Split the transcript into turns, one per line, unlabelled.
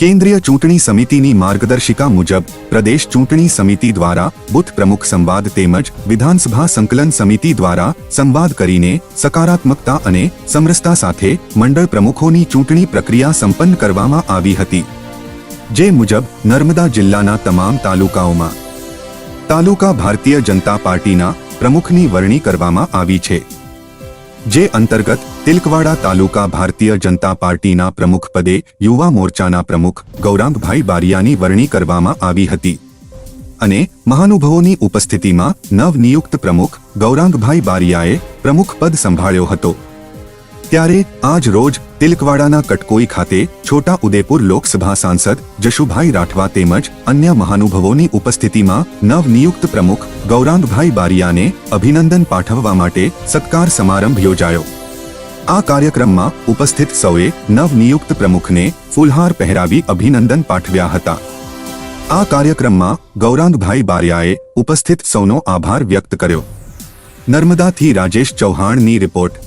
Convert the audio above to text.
કેન્દ્રીય ચૂંટણી સમિતિની માર્ગદર્શિકા મુજબ, પ્રદેશ ચૂંટણી સમિતિ દ્વારા બુથ પ્રમુખ સંવાદ તેમજ વિધાનસભા સંકલન સમિતિ દ્વારા સંવાદ કરીને સકારાત્મકતા અને સમરસતા સાથે મંડળ પ્રમુખોની ચૂંટણી પ્રક્રિયા સંપન્ન કરવામાં આવી હતી. જે મુજબ, નર્મદા જિલ્લાના તમામ તાલુકાઓમાં તાલુકા ભારતીય જનતા પાર્ટીના પ્રમુખની વરણી કરવામાં આવી છે. જે અંતર્ગત તિલકવાડા તાલુકા ભારતીય જનતા પાર્ટીના પ્રમુખ પદે યુવા મોરચાના પ્રમુખ ગૌરાંગભાઈ બારિયાની વરણી કરવામાં આવી હતી. અને મહાનુભાવોની ઉપસ્થિતિમાં નવનિયુક્ત પ્રમુખ ગૌરાંગભાઈ બારિયાએ પ્રમુખ પદ સંભાળ્યો હતો. ત્યારે આજ રોજ તિલકવાડાના કટકોઈ ખાતે છોટા ઉદેપુર લોકસભા સાંસદ જશુભાઈ રાઠવા તેમજ અન્ય મહાનુભાવોની ઉપસ્થિતિમાં નવનિયુક્ત પ્રમુખ ગૌરાંગભાઈ બારિયાને અભિનંદન પાઠવવા માટે સત્કાર સમારંભ યોજાયો. આ કાર્યક્રમમાં ઉપસ્થિત સૌએ નવનિયુક્ત પ્રમુખને ફૂલહાર પહેરાવી અભિનંદન પાઠવ્યા હતા. આ કાર્યક્રમમાં ગૌરાંગભાઈ બારિયાએ ઉપસ્થિત સૌનો આભાર વ્યક્ત કર્યો. નર્મદાથી રાજેશ ચૌહાણની રિપોર્ટ